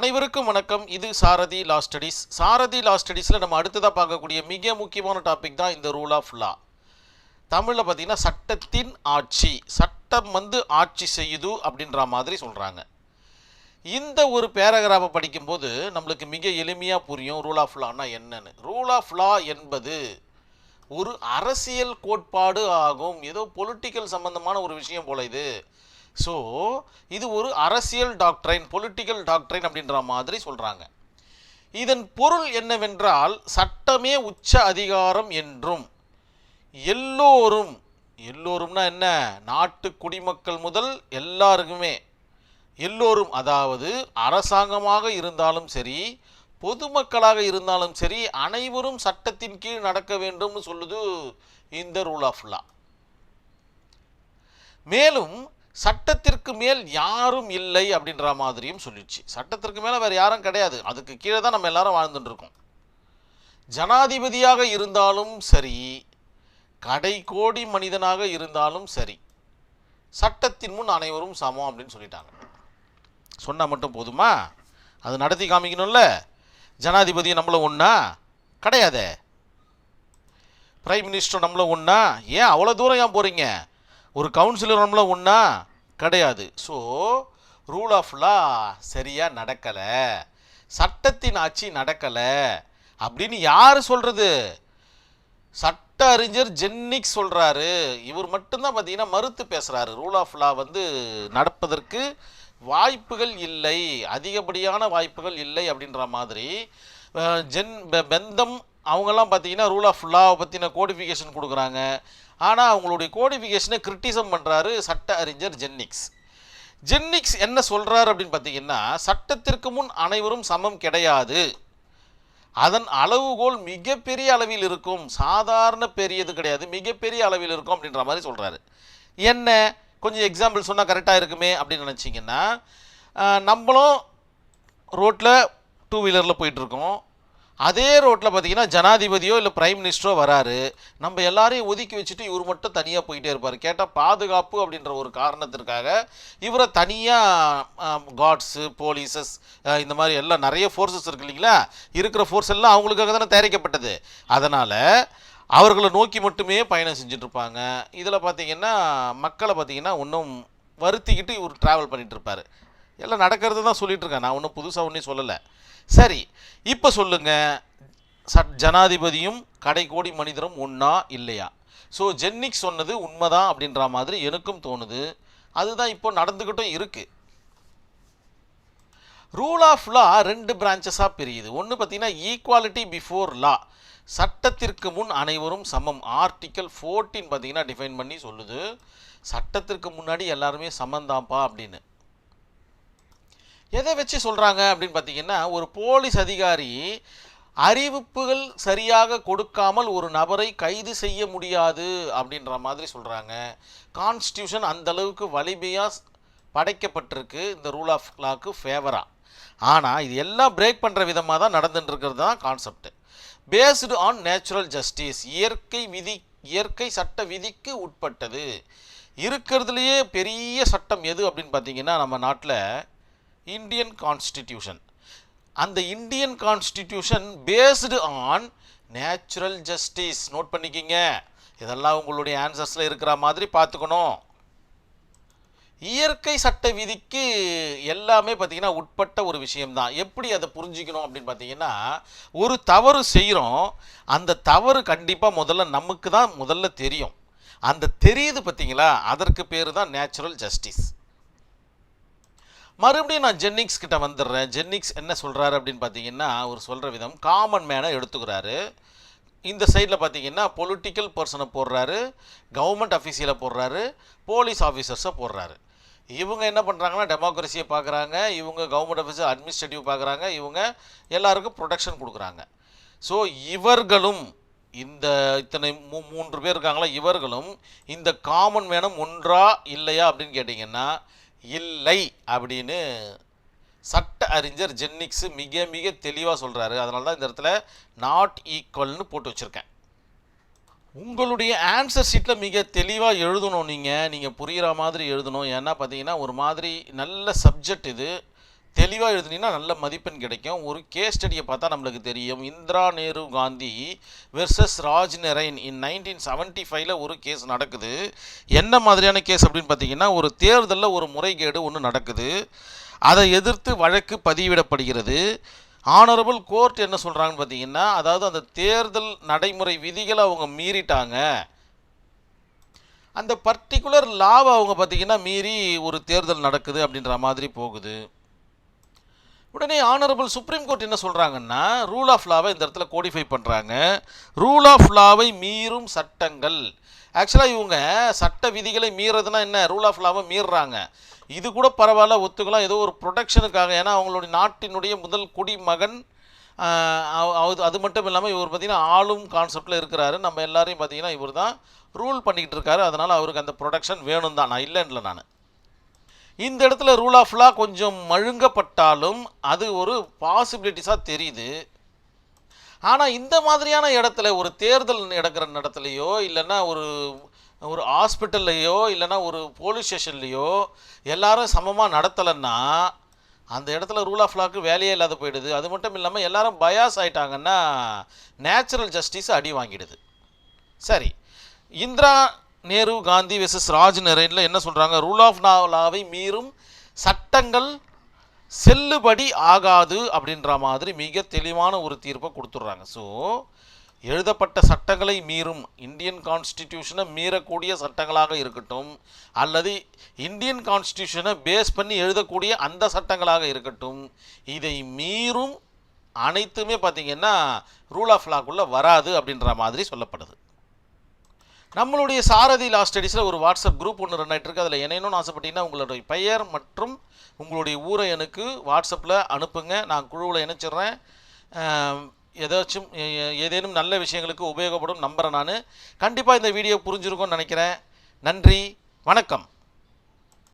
அனைவருக்கும் வணக்கம். இது சாரதி லா ஸ்டடீஸ் சாரதி லா ஸ்டடீஸில் நம்ம அடுத்ததாக பார்க்கக்கூடிய மிக முக்கியமான டாபிக் தான் இந்த ரூல் ஆஃப் லா தமிழில் பார்த்தீங்கன்னா சட்டத்தின் ஆட்சி சட்டம் வந்து ஆட்சி செய்யுது அப்படின்ற மாதிரி சொல்கிறாங்க இந்த ஒரு பேராகிராஃபை படிக்கும்போது நம்மளுக்கு மிக எளிமையாக புரியும் ரூல் ஆஃப் லான்னா என்னன்னு. ரூல் ஆஃப் லா என்பது ஒரு அரசியல் கோட்பாடு ஆகும். ஏதோ பொலிட்டிக்கல் சம்பந்தமான ஒரு விஷயம் போல இது. ஸோ இது ஒரு அரசியல் டாக்டரைன் பொலிட்டிக்கல் டாக்டரைன் அப்படின்ற மாதிரி சொல்கிறாங்க இதன் பொருள் என்னவென்றால் சட்டமே உச்ச அதிகாரம் என்றும் எல்லோரும் எல்லோரும்னா என்ன? நாட்டு குடிமக்கள் முதல் எல்லாருக்குமே எல்லோரும் அதாவது அரசாங்கமாக இருந்தாலும் சரி பொதுமக்களாக இருந்தாலும் சரி அனைவரும் சட்டத்தின் கீழ் நடக்க வேண்டும்னு சொல்லுது இந்த ரூல் ஆஃப் லா மேலும் சட்டத்திற்கு மேல் யாரும் இல்லை அப்படின்ற மாதிரியும் சொல்லிடுச்சு. சட்டத்திற்கு மேலே வேறு யாரும் கிடையாது. அதுக்கு கீழே தான் நம்ம எல்லாரும் வாழ்ந்துட்டுருக்கோம். ஜனாதிபதியாக இருந்தாலும் சரி கடை கோடி மனிதனாக இருந்தாலும் சரி சட்டத்தின் முன் அனைவரும் சமம் அப்படின்னு சொல்லிட்டாங்க. சொன்னால் மட்டும் போதுமா? அது நடத்தி காமிக்கணும்ல? ஜனாதிபதி நம்மள ஒன்றா கிடையாதே. பிரைம் மினிஸ்டர் நம்மள ஒன்றா ஏன் அவ்வளோ தூரம் ஏன் போகிறீங்க ஒரு கவுன்சிலர் நம்மள ஒன்றா கிடையாது. ஸோ ரூல் ஆஃப் லா சரியாக நடக்கலை. சட்டத்தின் ஆட்சி நடக்கலை. அப்படின்னு யார் சொல்கிறது சட்ட அறிஞர் ஜென்னிக் சொல்கிறாரு இவர் மட்டும்தான் பார்த்தீங்கன்னா மறுத்து பேசுகிறாரு ரூல் ஆஃப் லா வந்து நடப்பதற்கு வாய்ப்புகள் இல்லை. அதிகப்படியான வாய்ப்புகள் இல்லை அப்படின்ற மாதிரி ஜென் பெ- பெந்தம் அவங்கெல்லாம் பார்த்தீங்கன்னா ரூல் ஆஃப் லாவை பற்றின கோடிஃபிகேஷன் கொடுக்குறாங்க. ஆனால் அவங்களுடைய கோடிஃபிகேஷனை கிரிட்டிசம் பண்ணுறாரு சட்ட அறிஞர் ஜென்னிக்ஸ். ஜென்னிக்ஸ் என்ன சொல்கிறாரு அப்படின்னு பார்த்தீங்கன்னா சட்டத்திற்கு முன் அனைவரும் சமம் கிடையாது. அதன் அளவுகோல் மிகப்பெரிய அளவில் இருக்கும். சாதாரண பெரியது கிடையாது. மிகப்பெரிய அளவில் இருக்கும் அப்படின்ற மாதிரி சொல்கிறாரு என்ன? கொஞ்சம் எக்ஸாம்பிள் சொன்னால் கரெக்டாக இருக்குமே அப்படின்னு நினச்சிங்கன்னா நம்மளும் ரோட்டில் டூ வீலரில் போயிட்டுருக்கோம் அதே ரோட்டில் பார்த்தீங்கன்னா ஜனாதிபதியோ இல்லை பிரைம் மினிஸ்டரோ வராரு. நம்ம எல்லாரையும் ஒதுக்கி வச்சுட்டு இவர் மட்டும் தனியாக போயிட்டே இருப்பார். கேட்டால் பாதுகாப்பு அப்படின்ற ஒரு காரணத்திற்காக இவரை தனியாக காட்ஸு போலீசஸ் இந்த மாதிரி எல்லாம் நிறைய ஃபோர்ஸஸ் இருக்கு இல்லைங்களா? இருக்கிற ஃபோர்ஸ் எல்லாம் அவங்களுக்காக தானே தயாரிக்கப்பட்டது. அதனால் அவர்களை நோக்கி மட்டுமே பயணம் செஞ்சுட்டு இருப்பாங்க. இதில் பார்த்தீங்கன்னா மக்களை பார்த்தீங்கன்னா இன்னும் வருத்திக்கிட்டு இவர் ட்ராவல் பண்ணிகிட்ருப்பார் இருப்பார். எல்லாம் நடக்கிறது தான் சொல்லிகிட்ருக்கேன் நான் ஒன்றும் புதுசாக ஒன்றும் சொல்லலை. சரி இப்போ சொல்லுங்க. சட் ஜனாதிபதியும் கடைக்கோடி மனிதரும் ஒன்றா இல்லையா? ஸோ ஜென்னிக் சொன்னது உண்மைதான் அப்படின்ற மாதிரி எனக்கும் தோணுது. அதுதான் இப்போ நடந்துக்கிட்டும் இருக்குது ரூல் ஆஃப் லா ரெண்டு பிரான்ச்சஸாக பிரியுது. ஒன்று பார்த்தீங்கன்னா ஈக்குவாலிட்டி பிஃபோர் லா சட்டத்திற்கு முன் அனைவரும் சமம். ஆர்டிக்கல் ஃபோர்டீன் பார்த்தீங்கன்னா டிஃபைன் பண்ணி சொல்லுது. சட்டத்திற்கு முன்னாடி எல்லாருமே சமந்தாம்ப்பா அப்படின்னு. எதை வச்சு சொல்கிறாங்க அப்படின்னு பார்த்தீங்கன்னா ஒரு போலீஸ் அதிகாரி அறிவிப்புகள் சரியாக கொடுக்காமல் ஒரு நபரை கைது செய்ய முடியாது அப்படின்ற மாதிரி சொல்கிறாங்க கான்ஸ்டியூஷன் அந்த அளவுக்கு வலிமையாக படைக்கப்பட்டிருக்கு. இந்த ரூல் ஆஃப் லாக்கு ஃபேவராக ஆனால் இது எல்லாம் பிரேக் பண்ணுற விதமாக தான் நடந்துட்டுருக்கிறது தான் concept based on natural justice இயற்கை விதி இயற்கை சட்ட விதிக்கு உட்பட்டது. இருக்கிறதுலையே பெரிய சட்டம் எது அப்படின்னு பார்த்தீங்கன்னா நம்ம நாட்டில் இந்தியன் கான்ஸ்டிடியூஷன் அந்த Indian constitution based on natural justice note பண்ணிக்கிங்க. இதெல்லாம் உங்களுடைய ஆன்சர்ஸில் இருக்கிற மாதிரி பார்த்துக்கணும். இயற்கை சட்ட விதிக்கு எல்லாமே பார்த்திங்கன்னா உட்பட்ட ஒரு விஷயம்தான். எப்படி அதை புரிஞ்சிக்கணும் அப்படின்னு பார்த்தீங்கன்னா ஒரு தவறு செய்கிறோம் அந்த தவறு கண்டிப்பாக முதல்ல நமக்கு தான் முதல்ல தெரியும். அந்த தெரியுது பார்த்தீங்களா? அதற்கு பேர் தான் நேச்சுரல் ஜஸ்டிஸ் மறுபடியும் நான் ஜென்னிக்ஸ் கிட்ட வந்துடுறேன். ஜென்னிக்ஸ் என்ன சொல்கிறாரு அப்படின்னு பார்த்தீங்கன்னா அவர் சொல்கிற விதம் காமன் மேனை எடுத்துக்கிறாரு. இந்த சைடில் பார்த்தீங்கன்னா பொலிட்டிக்கல் பர்சனை போடுறாரு கவர்மெண்ட் அஃபீஷியலை போடுறாரு போலீஸ் ஆஃபீஸர்ஸை போடுறாரு. இவங்க என்ன பண்ணுறாங்கன்னா டெமோக்ரஸியை பார்க்குறாங்க இவங்க கவர்மெண்ட் ஆஃபீஸர் அட்மினிஸ்ட்ரேட்டிவ் பார்க்குறாங்க இவங்க எல்லாருக்கும் ப்ரொடெக்ஷன் கொடுக்குறாங்க. ஸோ இவர்களும் இந்த இத்தனை மூ மூன்று பேர் இருக்காங்களா இவர்களும் இந்த காமன் மேனம் ஒன்றா இல்லையா அப்படின்னு கேட்டிங்கன்னா இல்லை அப்படின்னு சட்ட அறிஞர் ஜென்னிக்ஸு மிக மிக தெளிவாக சொல்கிறாரு அதனால தான் இந்த இடத்துல நாட் ஈக்குவல்னு போட்டு வச்சுருக்கேன். உங்களுடைய ஆன்சர் ஷீட்டில் மிக தெளிவாக எழுதணும் நீங்கள் நீங்கள் புரிகிற மாதிரி எழுதணும். ஏன்னா பார்த்தீங்கன்னா ஒரு மாதிரி நல்ல சப்ஜெக்ட் இது. தெளிவாக எழுதுனீங்கன்னா நல்ல மதிப்பெண் கிடைக்கும். ஒரு கேஸ் ஸ்டடியை பார்த்தா நம்மளுக்கு தெரியும். Indira Nehru Gandhi versus Raj Narain in nineteen seventy ஃபைவ்ல ஒரு கேஸ் நடக்குது. என்ன மாதிரியான கேஸ் அப்படின்னு பார்த்தீங்கன்னா ஒரு தேர்தலில் ஒரு முறைகேடு ஒன்று நடக்குது. அதை எதிர்த்து வழக்கு பதிவிடப்படுகிறது. ஆனரபிள் கோர்ட் என்ன சொல்கிறாங்கன்னு பார்த்தீங்கன்னா அதாவது அந்த தேர்தல் நடைமுறை விதிகளை அவங்க மீறிட்டாங்க. அந்த பர்டிகுலர் லாவை அவங்க பார்த்தீங்கன்னா மீறி ஒரு தேர்தல் நடக்குது அப்படின்ற மாதிரி போகுது. உடனே ஆனரபிள் சுப்ரீம் கோர்ட் என்ன சொல்கிறாங்கன்னா ரூல் ஆஃப் லாவை இந்த இடத்துல கோடிஃபை பண்ணுறாங்க ரூல் ஆஃப் லாவை மீறும் சட்டங்கள். ஆக்சுவலாக இவங்க சட்ட விதிகளை மீறதுனா என்ன? ரூல் ஆஃப் லாவை மீறுறாங்க. இது கூட பரவாயில்ல ஒத்துக்கலாம். ஏதோ ஒரு ப்ரொடெக்ஷனுக்காக ஏன்னா அவங்களுடைய நாட்டினுடைய முதல் குடிமகன் அது அது மட்டும் இல்லாமல் இவர் பார்த்திங்கன்னா ஆளும் கான்செப்டில் இருக்கிறாரு. நம்ம எல்லாரையும் பார்த்தீங்கன்னா இவர் தான் ரூல் பண்ணிக்கிட்டு இருக்காரு. அதனால் அவருக்கு அந்த ப்ரொடெக்ஷன் வேணும் தான் நான் இல்லைன்ல நான். இந்த இடத்துல ரூல் ஆஃப் லா கொஞ்சம் மழுங்கப்பட்டாலும் அது ஒரு பாசிபிலிட்டிஸாக தெரியுது. ஆனால் இந்த மாதிரியான இடத்துல ஒரு தேர்தல் நடக்கிற இடத்துலையோ இல்லைன்னா ஒரு ஒரு ஹாஸ்பிட்டல்லையோ இல்லைன்னா ஒரு போலீஸ் ஸ்டேஷன்லேயோ எல்லாரும் சமமாக நடத்தலைன்னா அந்த இடத்துல ரூல் ஆஃப் லாக்கு வேலையே இல்லாத போயிடுது. அது மட்டும் இல்லாமல் எல்லாரும் பயாஸ் ஆகிட்டாங்கன்னா நேச்சுரல் ஜஸ்டிஸ் அடி வாங்கிடுது. சரி. இந்திரா நேரு காந்தி வெர்சஸ் ராஜ் நரேனில் என்ன சொல்கிறாங்க ரூல் ஆஃப் நாவலாவை மீறும் சட்டங்கள் செல்லுபடி ஆகாது அப்படின்ற மாதிரி மிக தெளிவான ஒரு தீர்ப்பை கொடுத்துட்றாங்க. ஸோ எழுதப்பட்ட சட்டங்களை மீறும் இந்தியன் கான்ஸ்டிடியூஷனை மீறக்கூடிய சட்டங்களாக இருக்கட்டும் அல்லது இந்தியன் கான்ஸ்டிடியூஷனை பேஸ் பண்ணி எழுதக்கூடிய அந்த சட்டங்களாக இருக்கட்டும் இதை மீறும் அனைத்துமே பார்த்திங்கன்னா ரூல் ஆஃப் லாக்குள்ளே வராது அப்படின்ற மாதிரி சொல்லப்படுது. நம்மளுடைய சாரதி லா ஸ்டடீஸில் ஒரு வாட்ஸ்அப் குரூப் ஒன்று ரன் ஆகிட்டு இருக்கு. அதில் இணையணும்னு ஆசைப்பட்டீங்கன்னா உங்களுடைய பெயர் மற்றும் உங்களுடைய ஊரை எனக்கு வாட்ஸ்அப்பில் அனுப்புங்க. நான் குழுவில் இணைச்சிடுறேன். ஏதாச்சும் ஏதேனும் நல்ல விஷயங்களுக்கு உபயோகப்படும் நம்புகிறேன் நான் கண்டிப்பாக இந்த வீடியோ புரிஞ்சிருக்கும்னு நினைக்கிறேன். நன்றி. வணக்கம்.